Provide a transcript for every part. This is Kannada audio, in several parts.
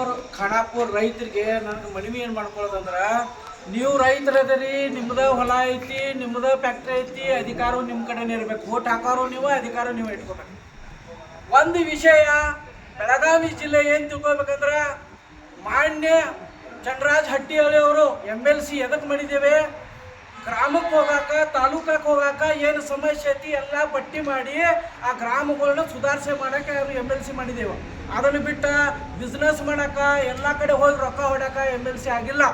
ಅವ್ರು ಖಾನಾಪುರ ರೈತರಿಗೆ ನನಗೆ ಮನವಿ ಏನು ಮಾಡ್ಕೊಳ್ಳೋದಂದ್ರೆ, ನೀವು ರೈತರದರಿ ನಿಮ್ದ ಹೊಲ ಐತಿ, ನಿಮ್ದ ಫ್ಯಾಕ್ಟ್ರಿ ಐತಿ ಅಧಿಕಾರ ನಿಮ್ಮ ಕಡೆನೇ ಇರಬೇಕು. ಓಟ್ ಹಾಕೋರು ನೀವು ಅಧಿಕಾರ ನೀವು ಇಟ್ಕೋಬೇಕು. ಒಂದು ವಿಷಯ ಬೆಳಗಾವಿ ಜಿಲ್ಲೆ ಏನು ತಿಳ್ಕೊಬೇಕಂದ್ರೆ, ಮಾನ್ಯ ಚಂದ್ರರಾಜ್ ಹಟ್ಟಿಹಳ್ಳಿ ಅವರು ಎಂ ಎಲ್ ಸಿ ಎದಕ್ಕೆ ಮಾಡಿದ್ದೇವೆ? ಗ್ರಾಮಕ್ಕೆ ಹೋಗಾಕ, ತಾಲೂಕಕ್ಕೆ ಹೋಗಾಕ ಏನು ಸಮಸ್ಯೆ ಐತಿ ಎಲ್ಲ ಪಟ್ಟಿ ಮಾಡಿ ಆ ಗ್ರಾಮಗಳನ್ನ ಸುಧಾರಿಸೆ ಮಾಡಕ್ಕೆ ಅವರು ಎಂ ಎಲ್ ಸಿ ಮಾಡಿದ್ದೇವೆ ಅದನ್ನು ಬಿಟ್ಟ ಬಿಸ್ನೆಸ್ ಮಾಡಕ ಎಲ್ಲ ಕಡೆ ಹೋಗಿ ರೊಕ್ಕ ಹೊಡಕ ಎಂ ಎಲ್ ಸಿ ಆಗಿಲ್ಲ.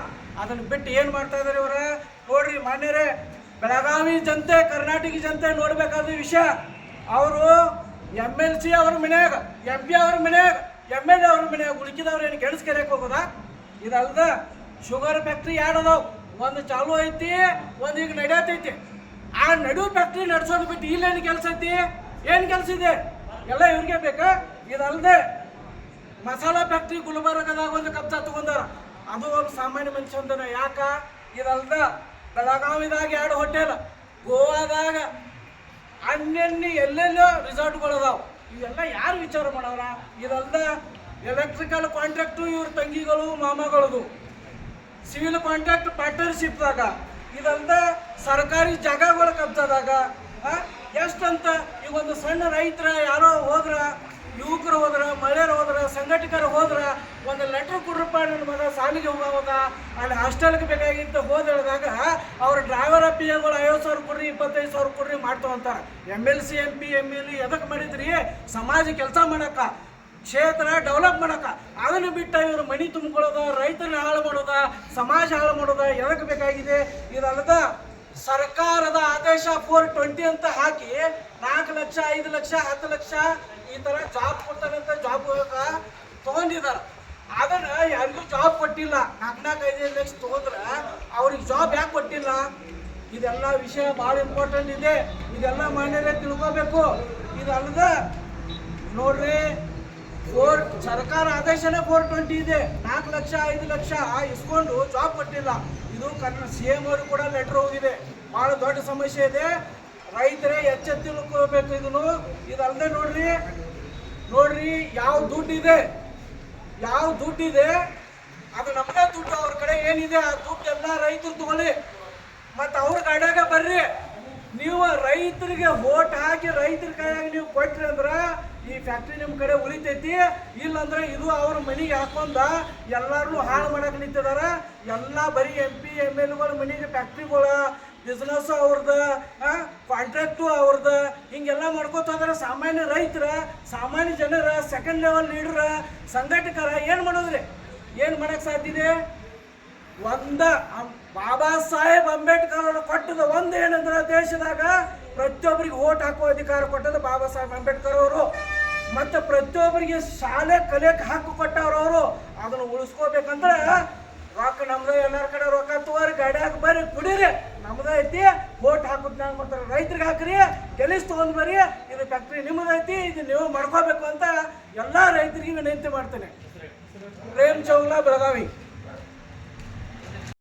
ಅದನ್ನು ಬಿಟ್ಟು ಏನು ಮಾಡ್ತಾ ಇದಾರೆ ಇವರ? ನೋಡ್ರಿ ಮಾನ್ಯರೇ, ಬೆಳಗಾವಿ ಜನತೆ, ಕರ್ನಾಟಕ ಜನತೆ ನೋಡ್ಬೇಕಾದ ವಿಷಯ, ಅವರು ಎಂ ಎಲ್ ಸಿ ಅವ್ರ ಮನ್ಯಾಗ ಎಂ ಪಿ ಅವ್ರ ಮನ್ಯಾಗ ಎಂ ಎಲ್ ಎ ಅವ್ರ ಮನ್ಯಾಗ ಉಳ್ಕಿದವ್ರು ಏನು ಕೆಡಿಸ್ಕೆರೆಯಕ್ಕೆ ಹೋಗೋದಾ? ಇದಲ್ದ ಶುಗರ್ ಫ್ಯಾಕ್ಟ್ರಿ ಯಾರು ಅದಾವ? ಒಂದು ಚಾಲು ಐತಿ, ಒಂದು ಈಗ ನಡೆಯತೈತಿ. ಆ ನಡು ಫ್ಯಾಕ್ಟ್ರಿ ನಡ್ಸೋದು ಬಿಟ್ಟು ಇಲ್ಲೇನು ಕೆಲಸ ಐತಿ? ಏನು ಕೆಲಸ ಇದೆ? ಎಲ್ಲ ಇವ್ರಿಗೆ ಬೇಕಾ? ಇದಲ್ಲದೆ ಮಸಾಲಾ ಫ್ಯಾಕ್ಟ್ರಿ ಗುಲ್ಬರ್ಗದಾಗ ಒಂದು ಕಬ್ಜಾ ತಗೊಂಡಾರ. ಅದು ಒಂದು ಸಾಮಾನ್ಯ ಮನುಷ್ಯಂದನ ಯಾಕ? ಇದಲ್ದ ಬೆಳಗಾವಿದಾಗ ಎರಡು ಹೋಟೆಲ್, ಗೋವಾದಾಗ ಅನ್ಯನ್ಯ ಎಲ್ಲೆಲ್ಲೋ ರಿಸಾರ್ಟ್ಗಳು ಅದಾವ ಇವೆಲ್ಲ ಯಾರು ವಿಚಾರ ಮಾಡೋರ ಇದಲ್ದ ಎಲೆಕ್ಟ್ರಿಕಲ್ ಕಾಂಟ್ರಾಕ್ಟು ಇವ್ರ ತಂಗಿಗಳು, ಮಾಮಗಳದು. ಸಿವಿಲ್ ಕಾಂಟ್ರಾಕ್ಟ್ ಪಾರ್ಟ್ನರ್ಶಿಪ್ದಾಗ ಇದಂತ ಸರ್ಕಾರಿ ಜಾಗಗಳ ಕಬ್ಜಾದಾಗ ಎಷ್ಟಂತ ಈಗ ಒಂದು ಸಣ್ಣ ರೈತರ ಯಾರೋ ಹೋದ್ರ, ಯುವಕರು ಹೋದ್ರ, ಮಹಿಳೆಯರು ಹೋದ್ರ, ಸಂಘಟಕರು ಹೋದ್ರ, ಒಂದು ಲೆಟರ್ ಕೊಡ್ರಪ್ಪ ನನ್ನ ಮಗ ಸಾಲಿಗೆ ಹೋಗೋವಾಗ ಅಲ್ಲಿ ಹಾಸ್ಟೆಲ್ಗೆ ಬೇಕಾಗಿತ್ತು ಹೋದಾಗ ಅವ್ರ ಡ್ರೈವರ್ ಎಗಳು ಐವತ್ತು ಸಾವಿರ ಕೊಡ್ರಿ, ಇಪ್ಪತ್ತೈದು ಸಾವಿರ ಕೊಡ್ರಿ ಮಾಡ್ತಾವಂತಾರ M L C M P M L ಎದಕ್ಕೆ ಮಾಡಿದ್ರಿ? ಸಮಾಜ ಕೆಲಸ ಮಾಡಕ್ಕ, ಕ್ಷೇತ್ರ ಡೆವಲಪ್ ಮಾಡಕ ಅದನ್ನು ಬಿಟ್ಟ ಇವರು ಮಣಿ ತುಂಬಿಕೊಳ್ಳೋದ, ರೈತರನ್ನ ಹಾಳು ಸಮಾಜ ಹಾಳು ಮಾಡೋದ ಬೇಕಾಗಿದೆ? ಇದಲ್ಲದ ಸರ್ಕಾರದ ಆದೇಶ ಫೋರ್ ಟ್ವೆಂಟಿ ಅಂತ ಹಾಕಿ ನಾಲ್ಕು ಲಕ್ಷ, ಐದು ಲಕ್ಷ, ಹತ್ತು ಲಕ್ಷ ಈ ಥರ ಜಾಬ್ ಕೊಡ್ತಾರಂತ ಜಾಬ್ ತಗೊಂಡಿದಾರ. ಅದನ್ನ ಯಾರಿಗೂ ಜಾಬ್ ಕೊಟ್ಟಿಲ್ಲ. ನಾಲ್ಕು ನಾಲ್ಕು ಐದೈದು ಲಕ್ಷ ತಗೊಂಡ್ರ ಅವ್ರಿಗೆ ಜಾಬ್ ಯಾಕೆ ಕೊಟ್ಟಿಲ್ಲ? ಇದೆಲ್ಲ ವಿಷಯ ಭಾಳ ಇಂಪಾರ್ಟೆಂಟ್ ಇದೆ. ಇದೆಲ್ಲ ಮಾನ್ಯರೇ ತಿಳ್ಕೋಬೇಕು. ಇದಲ್ಲದ ನೋಡ್ರಿ ಫೋರ್ ಸರ್ಕಾರ ಆದೇಶನೇ ಫೋರ್ ಟ್ವೆಂಟಿ ಇದೆ. ನಾಲ್ಕು ಲಕ್ಷ, ಐದು ಲಕ್ಷ ಇಸ್ಕೊಂಡು ಜಾಬ್ ಕೊಟ್ಟಿಲ್ಲ. ಇದು ಕನ್ನಡ ಸಿ ಎಂ ಅವರು ಕೂಡ ಲೆಟರ್ ಹೋಗಿದೆ. ಬಹಳ ದೊಡ್ಡ ಸಮಸ್ಯೆ ಇದೆ. ರೈತರೇ ಎಚ್ಚೆತ್ತಿಳ್ಕೋಬೇಕು ಇದನ್ನು. ಇದಲ್ಲದೆ ನೋಡ್ರಿ ನೋಡ್ರಿ ಯಾವ ದುಡ್ಡಿದೆ ಯಾವ ದುಡ್ಡಿದೆ, ಅದು ನಮ್ಮದೇ ದುಡ್ಡು, ಅವ್ರ ಕಡೆ ಏನಿದೆ, ಆ ದುಡ್ಡು ಎಲ್ಲ ರೈತರು ತಗೊಳ್ಳಿ. ಮತ್ತು ಅವ್ರ ಕಡೆಗೆ ಬರ್ರಿ. ನೀವು ರೈತರಿಗೆ ಓಟ್ ಹಾಕಿ, ರೈತರ ಕೈಯಾಗಿ ನೀವು ಕೊಟ್ರಿ ಅಂದ್ರ ಈ ಫ್ಯಾಕ್ಟ್ರಿ ನಿಮ್ಮ ಕಡೆ ಉಳಿತೈತಿ? ಇಲ್ಲಂದ್ರೆ ಇದು ಅವ್ರ ಮನೆಗೆ ಹಾಕೊಂಡ ಎಲ್ಲರೂ ಹಾಳು ಮಾಡಕ್ ನಿಂತಿದಾರ. ಎಲ್ಲ ಬರೀ ಎಂ ಪಿ ಎಂ ಎಲ್ಗಳ. ಮನೆಗೆ ಫ್ಯಾಕ್ಟ್ರಿಗಳ ಬಿಸ್ನೆಸ್ ಅವ್ರದ ಕಾಂಟ್ರಾಕ್ಟು ಅವ್ರದ. ಹಿಂಗೆಲ್ಲ ಮಾಡ್ಕೋತಂದ್ರೆ ಸಾಮಾನ್ಯ ರೈತರ, ಸಾಮಾನ್ಯ ಜನರ ಸೆಕೆಂಡ್ ಲೆವೆಲ್ ಲೀಡರ್ ಸಂಘಟಕರ ಏನು ಮಾಡೋದ್ರಿ? ಏನು ಮಾಡಕ್ ಸಾಧ್ಯ ಇದೆ? ಒಂದ ಬಾಬಾ ಸಾಹೇಬ್ ಅಂಬೇಡ್ಕರ್ ಅವರು ಕೊಟ್ಟದ ಒಂದು ಏನಂದ್ರೆ ದೇಶದಾಗ ಪ್ರತಿಯೊಬ್ಬರಿಗೆ ಓಟ್ ಹಾಕೋ ಅಧಿಕಾರ ಕೊಟ್ಟದ ಬಾಬಾ ಸಾಹೇಬ್ ಅಂಬೇಡ್ಕರ್ ಅವರು. ಮತ್ತೆ ಪ್ರತಿಯೊಬ್ಬರಿಗೆ ಶಾಲೆ ಕಲಿಯಕ್ಕೆ ಹಕ್ಕು ಕೊಟ್ಟವ್ರು ಅವರು. ಅದನ್ನು ಉಳಿಸ್ಕೋಬೇಕಂದ್ರೆ ರೊಕ್ಕ ನಮ್ದು ಎಲ್ಲರ ಕಡೆ ರೊಕ್ಕ ತಗೋರಿ ಗಾಡ್ಯಾಗ ಬರ್ರಿ ಕುಡೀರಿ. ನಮ್ದು ಐತಿ. ಓಟ್ ಹಾಕುದ್ನಾಗ ಮಾಡ್ತಾರೆ ರೈತರಿಗೆ ಹಾಕ್ರಿ ಕೆಲಸ ತಗೊಂಡ್ ಬರ್ರಿ. ಇದು ಫ್ಯಾಕ್ಟ್ರಿ ನಿಮ್ಮದೈತಿ ಇದು ನೀವು ಮಾಡ್ಕೋಬೇಕು ಅಂತ ಎಲ್ಲ ರೈತರಿಗೆ ವಿನಂತಿ ಮಾಡ್ತೇನೆ. ಪ್ರೇಮ್ ಚೌಲ ಬೆಳಗಾವಿ.